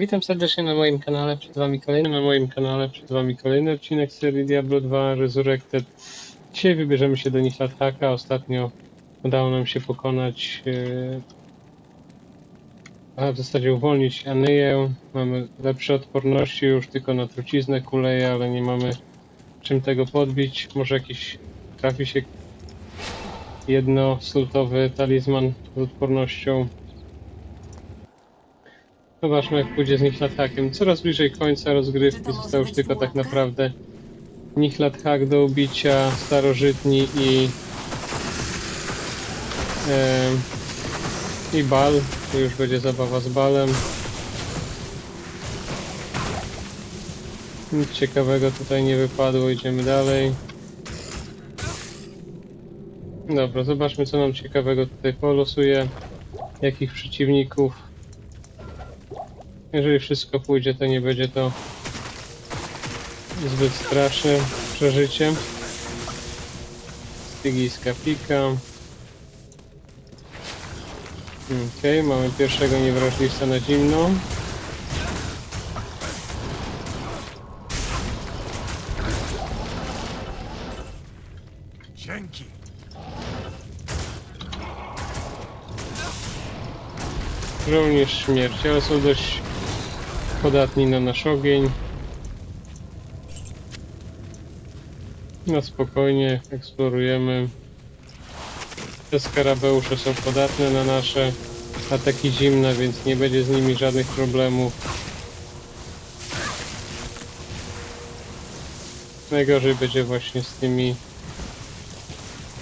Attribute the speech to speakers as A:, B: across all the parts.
A: Witam serdecznie na moim kanale, przed wami kolejny na moim kanale, przed wami kolejny odcinek serii Diablo 2 Resurrected. Dzisiaj wybierzemy się do Nihlathaka. Ostatnio udało nam się pokonać, e, a w zasadzie uwolnić Anyję. Mamy lepsze odporności, już tylko na truciznę kuleje, ale nie mamy czym tego podbić. Może jakiś trafi się jednoslutowy talizman z odpornością. Zobaczmy jak pójdzie z Nihlathackiem. Coraz bliżej końca rozgrywki został już tylko tak naprawdę Nihlathak do ubicia, starożytni i e, i Bal. To już będzie zabawa z Balem. Nic ciekawego tutaj nie wypadło, idziemy dalej. Dobra, zobaczmy co nam ciekawego tutaj polosuje. Jakich przeciwników. Jeżeli wszystko pójdzie, to nie będzie to zbyt straszne przeżycie. Stygijska pika. Okej, mamy pierwszego niewrażliwca na zimno.
B: Dzięki.
A: Żołnierz śmierci, ale są dość podatni na nasz ogień. Na spokojnie eksplorujemy. Te skarabeusze są podatne na nasze ataki zimne, więc nie będzie z nimi żadnych problemów. Najgorzej będzie właśnie z tymi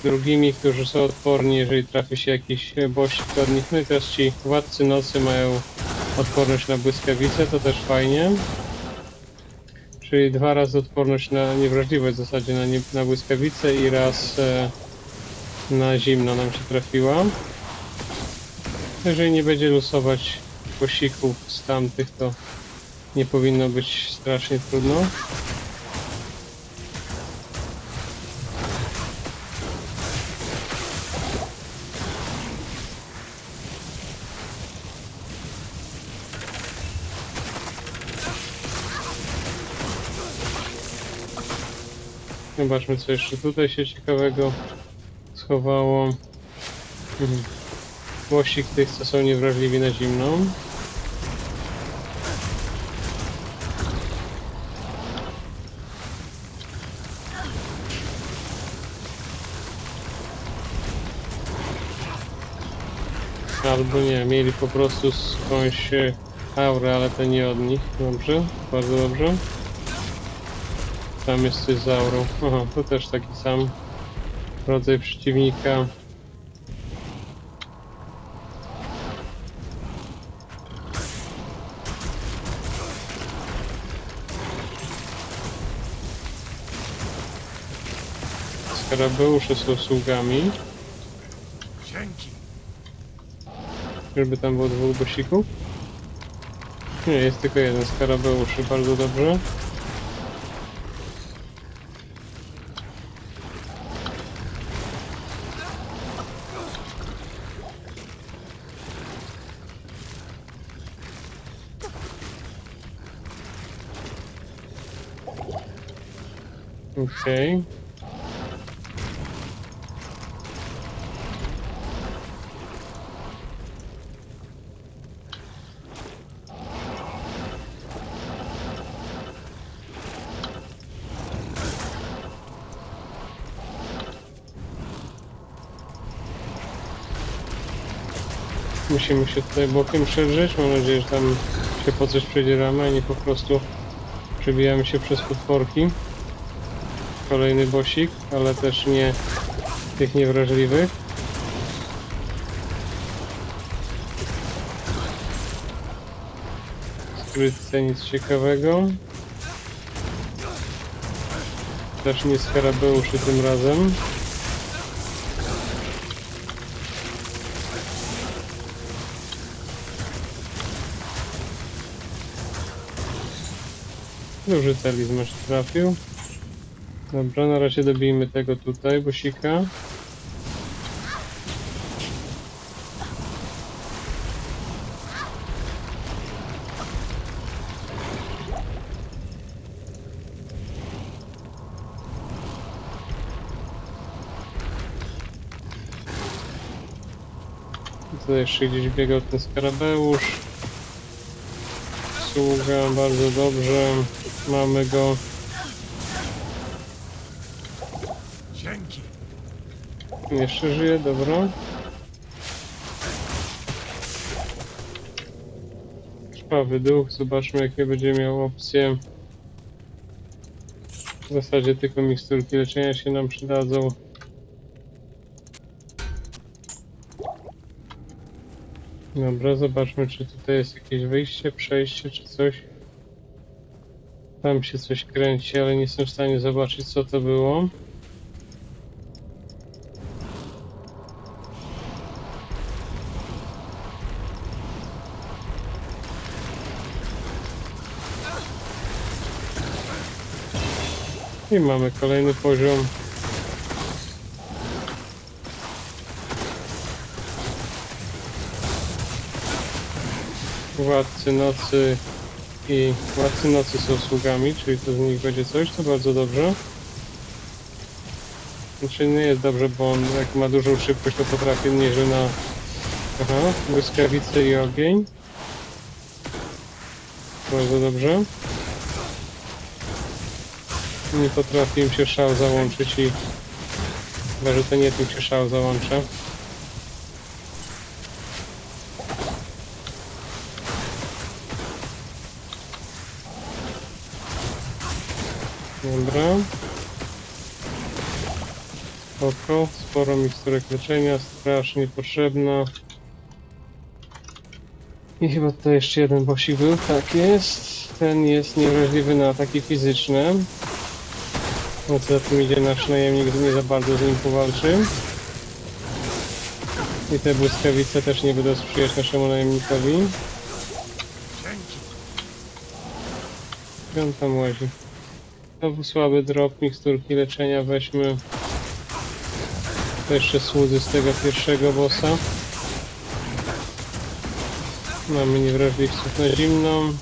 A: drugimi, którzy są odporni, jeżeli trafi się jakiś bościk od nich. No i teraz ci władcy nocy mają odporność na błyskawice, to też fajnie. Czyli dwa razy odporność na niewrażliwość w zasadzie na, nie, na błyskawice i raz e, na zimno nam się trafiła. Jeżeli nie będzie losować bosików z tamtych, to nie powinno być strasznie trudno. Zobaczmy, co jeszcze tutaj się ciekawego schowało. Mhm. Tych, co są niewrażliwi na zimną. Albo nie, mieli po prostu skądś aurę, ale to nie od nich. Dobrze, bardzo dobrze. Tam jest coś. Aha, to też taki sam rodzaj przeciwnika. Skarabeusze są sługami.
B: Dzięki.
A: Żeby tam było dwóch bosików? Nie, jest tylko jeden skarabeuszy, bardzo dobrze. Okej. Musimy się tutaj bokiem przedrzeć. Mam nadzieję, że tam się po coś przedzieramy, a nie po prostu przebijamy się przez potworki. Kolejny bosik, ale też nie tych niewrażliwych. Skrytce nic ciekawego. Też nie skarabeuszy tym razem. Duży talizman się trafił. Dobra, na razie dobijmy tego tutaj, busika. Tutaj jeszcze gdzieś biegał ten skarabeusz. Sługa, bardzo dobrze. Mamy go. Jeszcze żyje, dobra. Krwawy duch, zobaczmy jakie będzie miał opcje. W zasadzie tylko miksturki leczenia się nam przydadzą. Dobra, zobaczmy czy tutaj jest jakieś wyjście, przejście czy coś. Tam się coś kręci, ale nie jestem w stanie zobaczyć co to było. I mamy kolejny poziom. Władcy nocy i władcy nocy są sługami, czyli to z nich będzie coś, to bardzo dobrze. Znaczy nie jest dobrze, bo on jak ma dużą szybkość, to potrafi nieźle na Aha, błyskawice i ogień. Bardzo dobrze. Nie potrafi im się szał załączyć i chyba, że to nie tym się szał załącza. Dobra. Spoko, sporo miksturek leczenia, strasznie potrzebna. I chyba tutaj jeszcze jeden bosik był, tak jest. Ten jest niewrażliwy na ataki fizyczne. No co za tym idzie, nasz najemnik nie za bardzo z nim powalczy. I te błyskawice też nie będą sprzyjać naszemu najemnikowi. Gdzie on tam łazi? Znowu słaby drop, miksturki leczenia weźmy. To jeszcze słudzy z tego pierwszego bossa. Mamy niewrażliwców na zimną.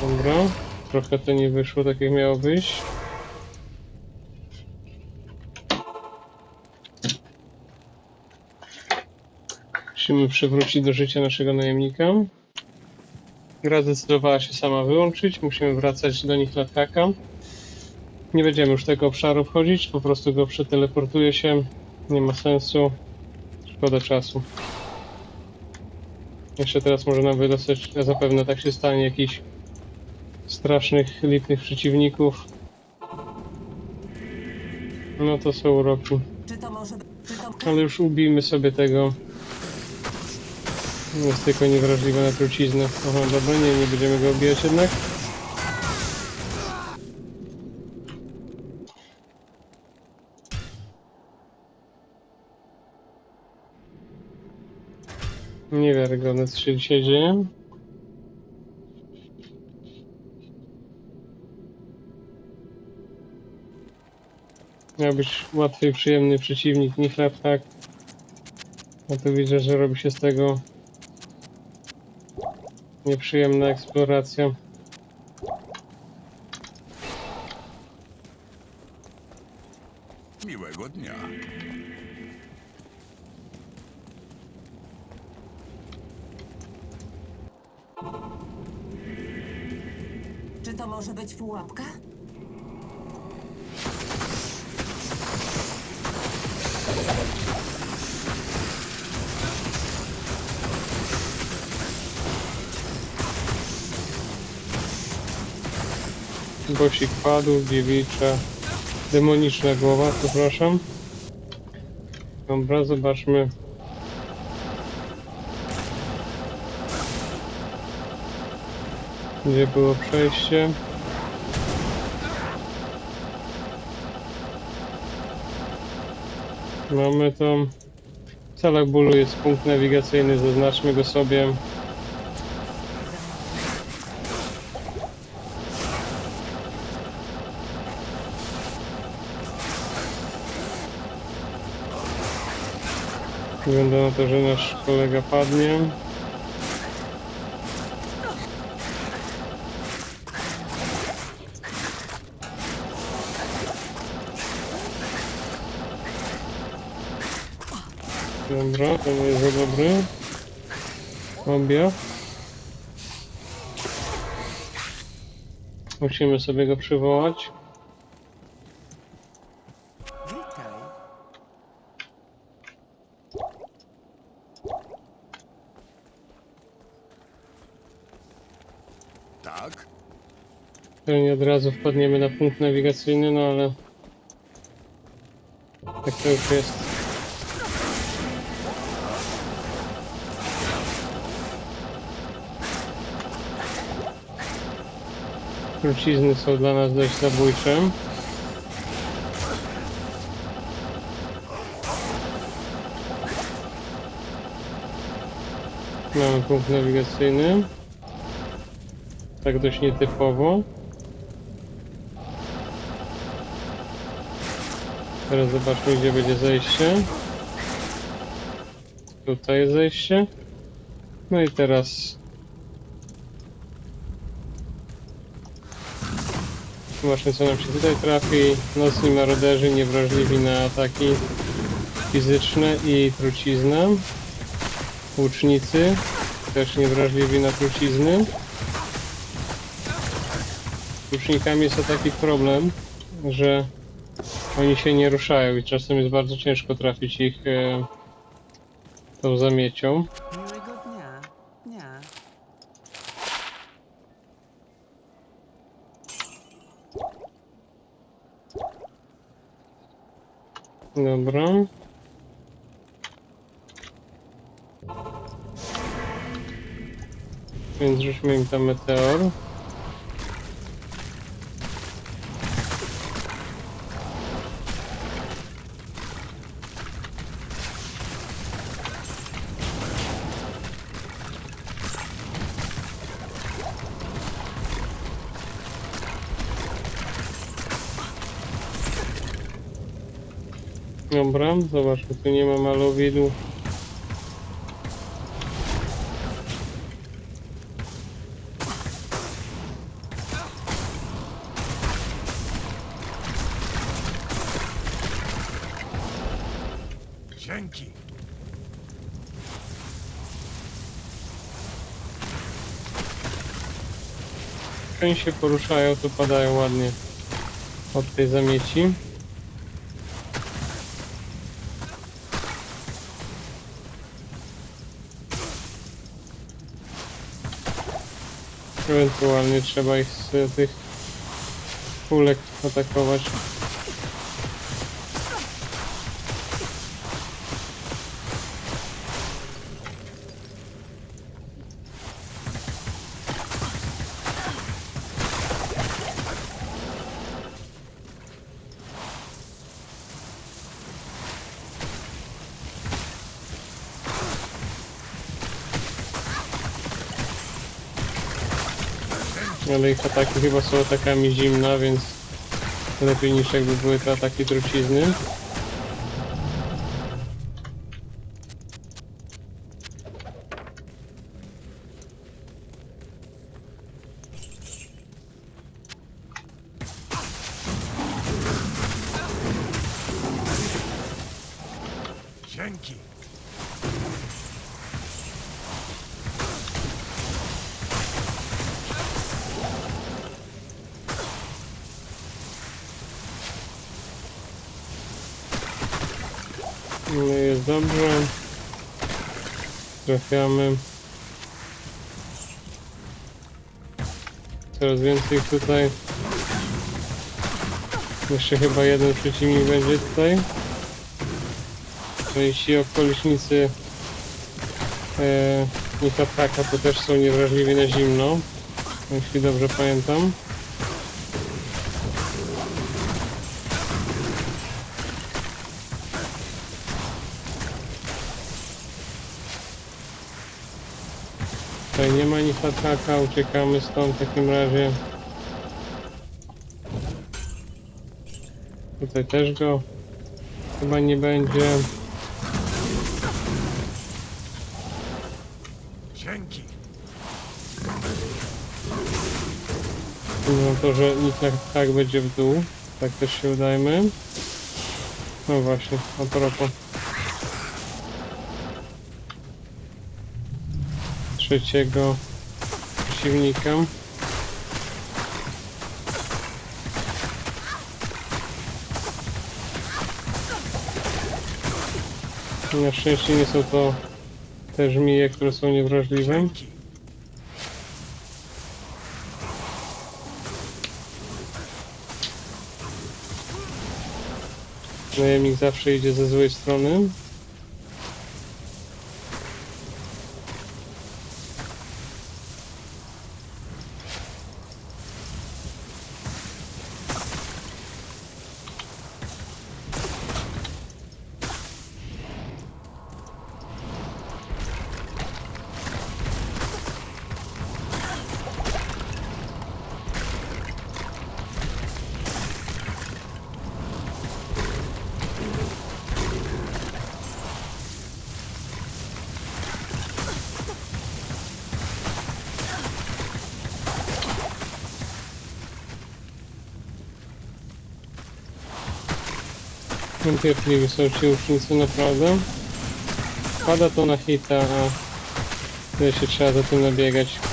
A: Dobra. Trochę to nie wyszło tak jak miało wyjść. Musimy przywrócić do życia naszego najemnika. Gra zdecydowała się sama wyłączyć, musimy wracać do nich lataka. Nie będziemy już tego obszaru wchodzić, po prostu go przeteleportuje się. Nie ma sensu. Szkoda czasu. Jeszcze teraz może nam wydostać, zapewne tak się stanie, jakichś strasznych, lipnych przeciwników. No to są uroki. Ale już ubijmy sobie tego. Jest tylko niewrażliwy na truciznę. Aha, dobra, nie, nie będziemy go obijać jednak. Niewiarygodne, co się dzisiaj dzieje. Miał być łatwy i przyjemny przeciwnik, nie chleb, tak? No to widzę, że robi się z tego nieprzyjemna eksploracja. Bosik padł, dziewicza, demoniczna głowa, przepraszam. Dobra, zobaczmy. Gdzie było przejście? Mamy to. W celach bólu jest punkt nawigacyjny, zaznaczmy go sobie. Wygląda na to, że nasz kolega padnie. Dobra, to jest za dobry. Objaw. Musimy sobie go przywołać.
B: Tak?
A: Pewnie od razu wpadniemy na punkt nawigacyjny, no ale... Tak to już jest. Trucizny są dla nas dość zabójcze. Mamy punkt nawigacyjny. Tak dość nietypowo. Teraz zobaczmy gdzie będzie zejście. Tutaj zejście. No i teraz... Zobaczmy co nam się tutaj trafi. Nocni maroderzy niewrażliwi na ataki fizyczne i truciznę. Łucznicy też niewrażliwi na trucizny. Z łucznikami jest to taki problem, że oni się nie ruszają i czasem jest bardzo ciężko trafić ich e, tą zamiecią. Dobra. Więc rzućmy im tam meteor. Dobra, zobaczmy, tu nie ma malowidł.
B: Dzięki.
A: Oni się poruszają, to padają ładnie od tej zamieci. Ewentualnie trzeba ich z tych kulek atakować. Ale ich ataki chyba są atakami zimna, więc lepiej niż jakby były to ataki trucizny. No jest dobrze. Trafiamy. Coraz więcej tutaj. Jeszcze chyba jeden przeciwnik będzie tutaj. I ci okolicznicy e, Nitapaka to też są niewrażliwi na zimno. Jeśli dobrze pamiętam. Hataka, uciekamy stąd w takim razie. Tutaj też go chyba nie będzie.
B: Dzięki.
A: Mimo to, że nikt tak, tak będzie w dół, tak też się udajmy. No właśnie, a propos. Trzeciego przeciwnika. Na szczęście nie są to te żmije, które są niewrażliwe. Najemnik zawsze idzie ze złej strony. Cierpliwi są ci łucznicy, naprawdę. Pada to na hita, a tyle się trzeba za tym nabiegać.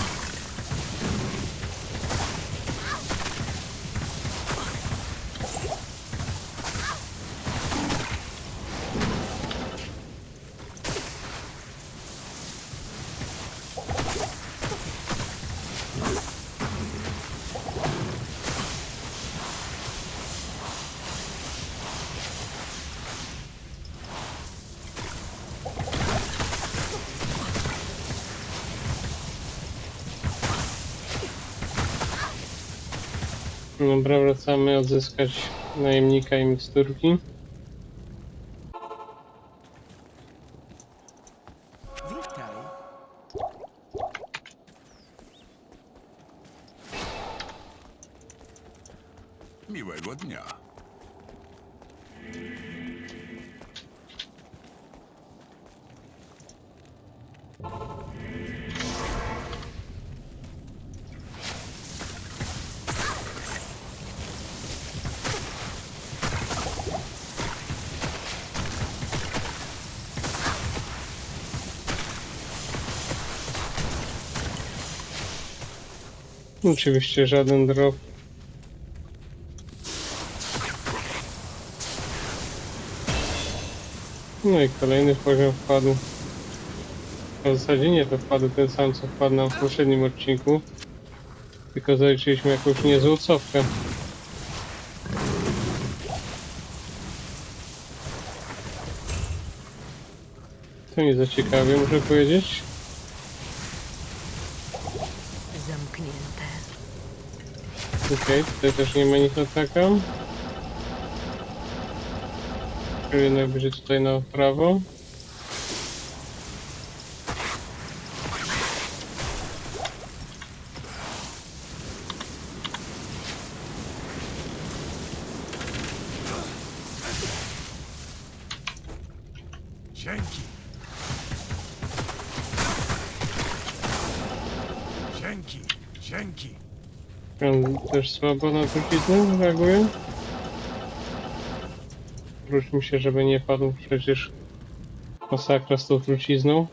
A: Dobra, wracamy odzyskać najemnika i miksturki. Oczywiście żaden drop. No i kolejny poziom wpadł. W zasadzie nie, to wpadł ten sam, co wpadł nam w poprzednim odcinku. Tylko zaliczyliśmy jakąś niezłą cofkę. To nie za ciekawie, muszę powiedzieć. Okej, tutaj też nie ma nic ataka. Czyli jednak będzie tutaj na prawo.
B: Dzięki. Dzięki. Dzięki.
A: On też słabo na truciznę reaguje. Wróćmy się, żeby nie padł przecież masakra z tą trucizną.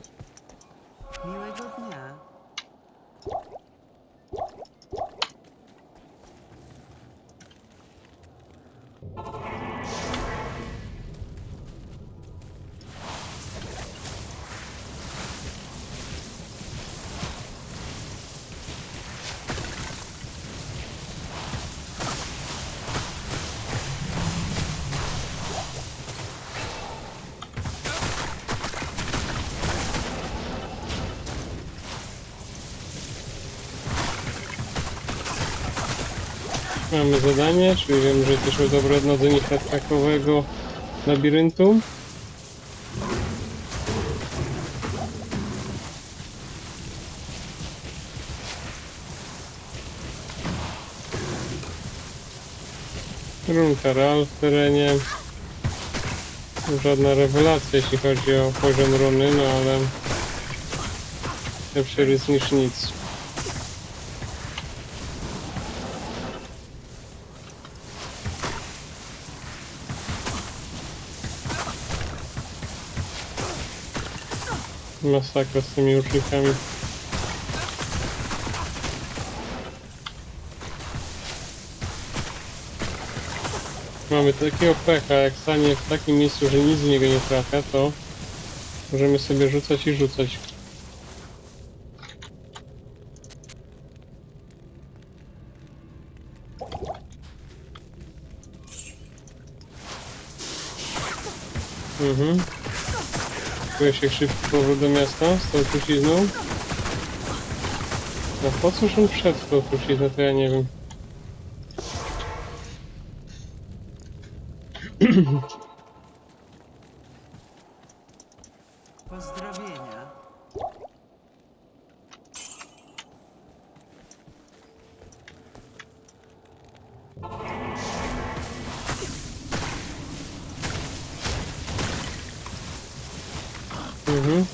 A: Mamy zadanie, czyli wiem, że jesteśmy dobre odnodzenie atakowego labiryntu. Runka Ral w terenie. Żadna rewelacja jeśli chodzi o poziom runy, no ale lepszy rys niż nic. Masakra z tymi ucznikami. Mamy takiego pecha, jak stanie w takim miejscu, że nic z niego nie trafia, to możemy sobie rzucać i rzucać. Mhm. Czuję się szybki powrót do miasta z tą trucizną. No po cóż on wszedł tą truciznę, to ja nie wiem.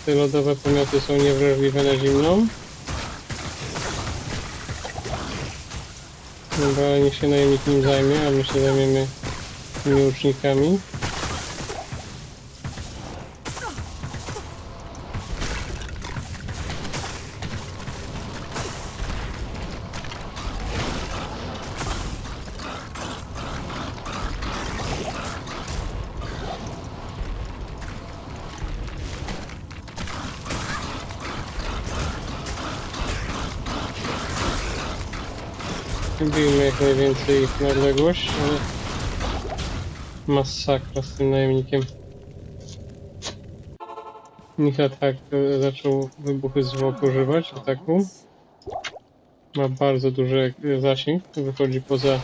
A: Te lodowe pomioty są niewrażliwe na zimną. Dobra, niech się najemnik nim zajmie, a my się zajmiemy tymi łucznikami. Bijmy jak najwięcej ich na odległość, ale masakra z tym najemnikiem. Micha tak e, zaczął wybuchy zwłok używać ataku. Ma bardzo duży e, zasięg, wychodzi poza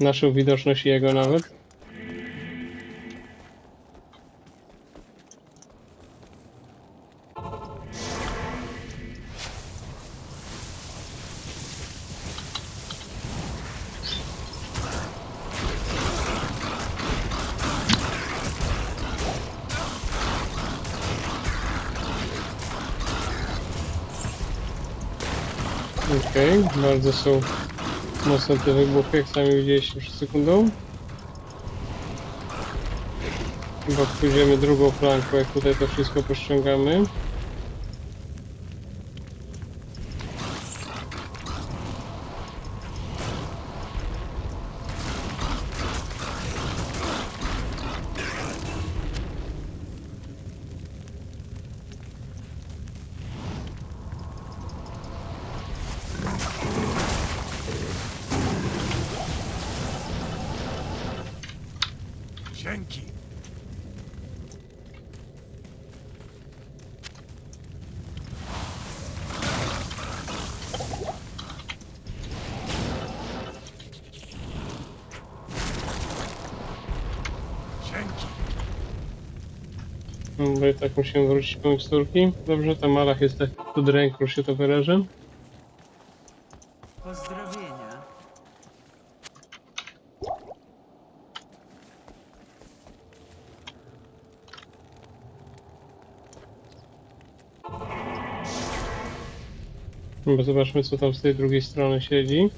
A: naszą widoczność i jego nawet. Okej, bardzo są mocne te wybuchy, jak sami widzieliście przed sekundą. Chyba pójdziemy drugą flanką, jak tutaj to wszystko pościągamy.
B: Dzięki. Dzięki.
A: Dobra, i tak musimy wrócić po miksturki. Dobrze, ta malach jest tak pod ręką, że się to wyrażę.
C: Pozdrowienia.
A: Bo zobaczmy, co tam z tej drugiej strony siedzi.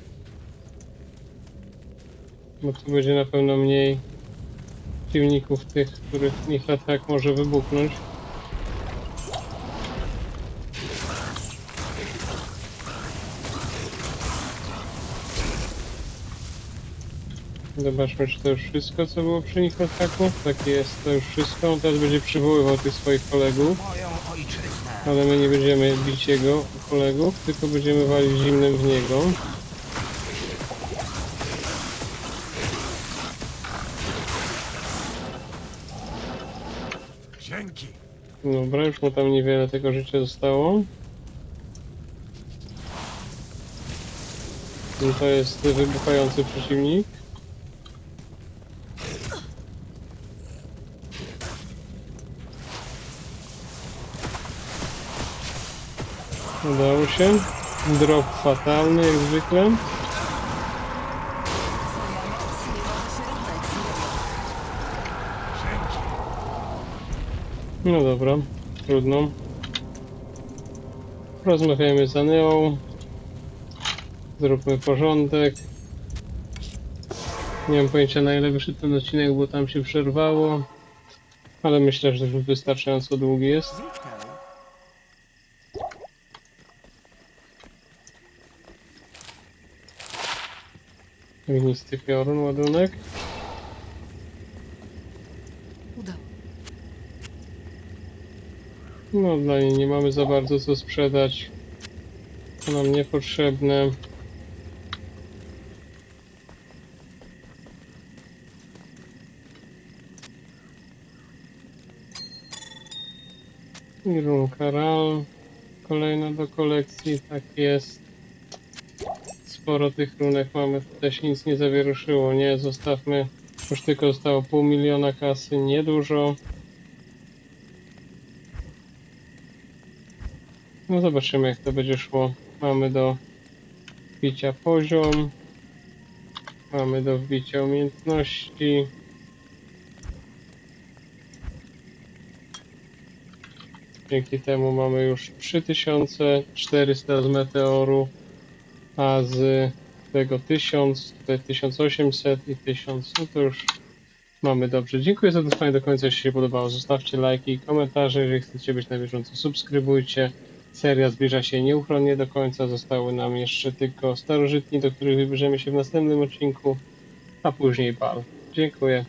A: Bo tu będzie na pewno mniej przeciwników tych, których ich atak może wybuchnąć. Zobaczmy, czy to już wszystko, co było przy nich ataku. Tak jest, to już wszystko. On teraz będzie przywoływał tych swoich kolegów. Ale my nie będziemy bić jego kolegów, tylko będziemy walić zimnym w niego. Dobra, już mu tam niewiele tego życia zostało. No to jest wybuchający przeciwnik. Udało się. Drop fatalny jak zwykle. No dobra, trudno. Rozmawiajmy z Aneą. Zróbmy porządek. Nie mam pojęcia na ile wyszedł ten odcinek, bo tam się przerwało. Ale myślę, że już wystarczająco długi jest.
C: Witaj.
A: Gnisty piorun, ładunek. No dla niej nie mamy za bardzo co sprzedać. To nam niepotrzebne. I runka RAL. Kolejna do kolekcji, tak jest. Sporo tych runek mamy, się nic nie zawieruszyło, nie? Zostawmy, już tylko zostało pół miliona kasy, niedużo. No zobaczymy jak to będzie szło. Mamy do wbicia poziom. Mamy do wbicia umiejętności. Dzięki temu mamy już 3400 z meteoru, a z tego 1000, tutaj 1800 i 1000, no to już mamy dobrze. Dziękuję za dotrwanie do końca, jeśli się podobało. Zostawcie lajki i komentarze, jeżeli chcecie być na bieżąco, subskrybujcie. Seria zbliża się nieuchronnie do końca, zostały nam jeszcze tylko starożytni, do których wybierzemy się w następnym odcinku, a później bal. Dziękuję.